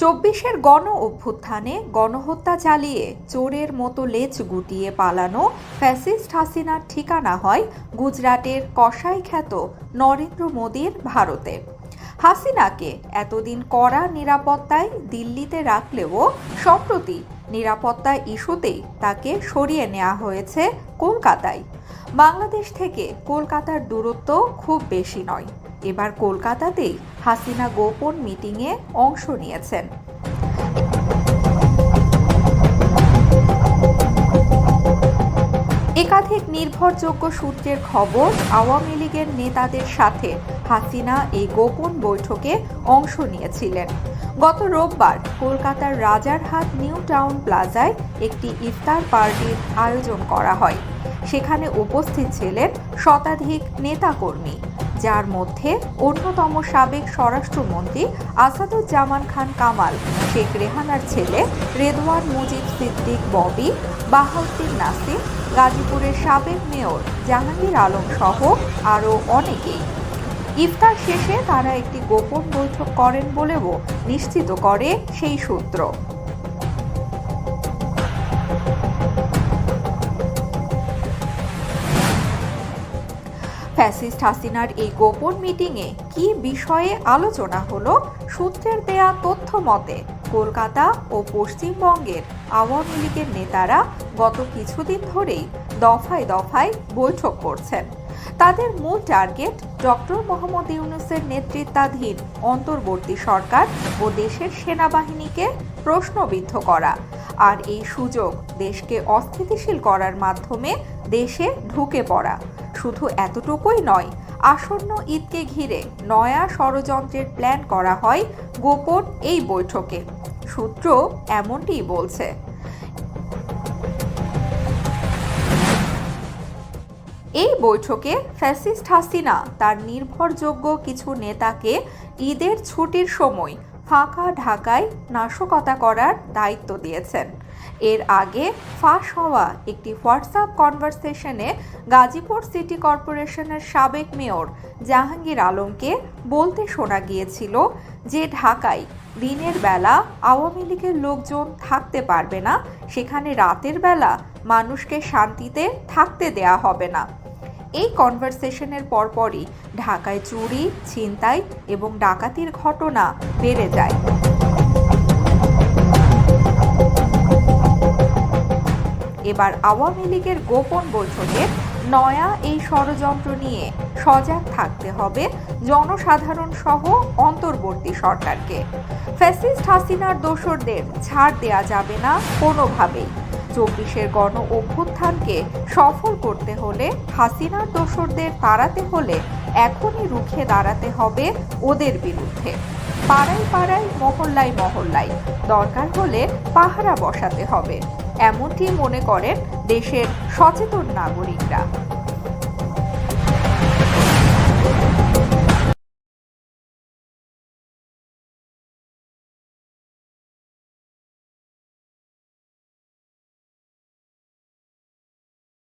চব্বিশের গণ অভ্যুত্থানে গণহত্যা চালিয়ে চোরের মতো লেজ গুটিয়ে পালানো ফ্যাসিস্ট হাসিনার ঠিকানা হয় গুজরাটের কসাই খ্যাত নরেন্দ্র মোদীর ভারতে। হাসিনাকে এতদিন কড়া নিরাপত্তায় দিল্লিতে রাখলেও সম্প্রতি নিরাপত্তা ইস্যুতেই তাকে সরিয়ে নেওয়া হয়েছে কলকাতায়। বাংলাদেশ থেকে কলকাতার দূরত্ব খুব বেশি নয়। এবার কলকাতাতেই হাসিনা গোপন মিটিংয়ে অংশ নিয়েছেন। একাধিক নির্ভরযোগ্য সূত্রের খবর, আওয়ামী লীগের নেতাদের সাথে হাসিনা এই গোপন বৈঠকে অংশ নিয়েছিলেন। গত রোববার কলকাতার রাজারহাট নিউ টাউন প্লাজায় একটি ইফতার পার্টির আয়োজন করা হয়। সেখানে উপস্থিত ছিলেন শতাধিক নেতাকর্মী। যার মধ্যে অন্যতম সাবেক স্বরাষ্ট্রমন্ত্রী আসাদুজ্জামান খান কামাল, শেখ রেহানার ছেলে রেদওয়ান মুজিব সিদ্দিক ববি, বাহাউদ্দিন নাসির, গাজীপুরের সাবেক মেয়র জাহাঙ্গীর আলম সহ আরও অনেকেই। ইফতার শেষে তারা একটি গোপন বৈঠক করেন বলেও নিশ্চিত করে সেই সূত্র। ফ্যাসিস্ট হাসিনার এই গোপন মিটিংয়ে কি বিষয়ে আলোচনা হলো সূত্রের দেয়া তথ্য মতে, কলকাতা ও পশ্চিমবঙ্গের আওয়ামী লীগের নেতারা গত কিছুদিন ধরেই দফায় দফায় বৈঠক করছেন। তাদের মূল টার্গেট ডক্টর মোহাম্মদ ইউনুসের নেতৃত্বাধীন অন্তর্বর্তী সরকার ও দেশের সেনাবাহিনীকে প্রশ্নবিদ্ধ করা আর এই সুযোগ দেশকে অস্থিতিশীল করার মাধ্যমে দেশে ঢুকে পড়া। শুধু এতটুকুই নয়, আসন্ন ঈদকে ঘিরে নয়া ষড়যন্ত্রের প্ল্যান করা হয় গোপন এই বৈঠকে। সূত্র এমনটিই বলছে। এই বৈঠকে ফ্যাসিস্ট হাসিনা তার নির্ভরযোগ্য কিছু নেতাকে ঈদের ছুটির সময় ফাঁকা ঢাকায় নাশকতা করার দায়িত্ব দিয়েছেন। এর আগে ফাঁস হওয়া একটি হোয়াটসঅ্যাপ কনভারসেশনে গাজীপুর সিটি কর্পোরেশনের সাবেক মেয়র জাহাঙ্গীর আলমকে বলতে শোনা গিয়েছিল যে ঢাকায় দিনের বেলা আওয়ামী লীগের লোকজন থাকতে পারবে না, সেখানে রাতের বেলা মানুষকে শান্তিতে থাকতে দেয়া হবে না। এই কনভারসেশনের পরপরই ঢাকায় চুরি, ছিনতাই এবং ডাকাতির ঘটনা বেড়ে যায়। এবার আওয়ামী লীগের গোপন বৈঠকে নয়া এই ষড়যন্ত্র নিয়ে সজাগ থাকতে হবে জনসাধারণ সহ অন্তর্বর্তী সরকারকে। ফ্যাসিস্ট হাসিনার দোসরদের ছাড় দেয়া যাবে না কোনোভাবেই। চব্বিশের গণ অভ্যুত্থানকে সফল করতে হলে হাসিনার দোসরদের তাড়াতে হলে এখনই রুখে দাঁড়াতে হবে ওদের বিরুদ্ধে। পাড়ায় পাড়ায় মহল্লায় মহল্লায় দরকার হলে পাহারা বসাতে হবে। এমনটি মনে করেন দেশের সচেতন নাগরিকরা।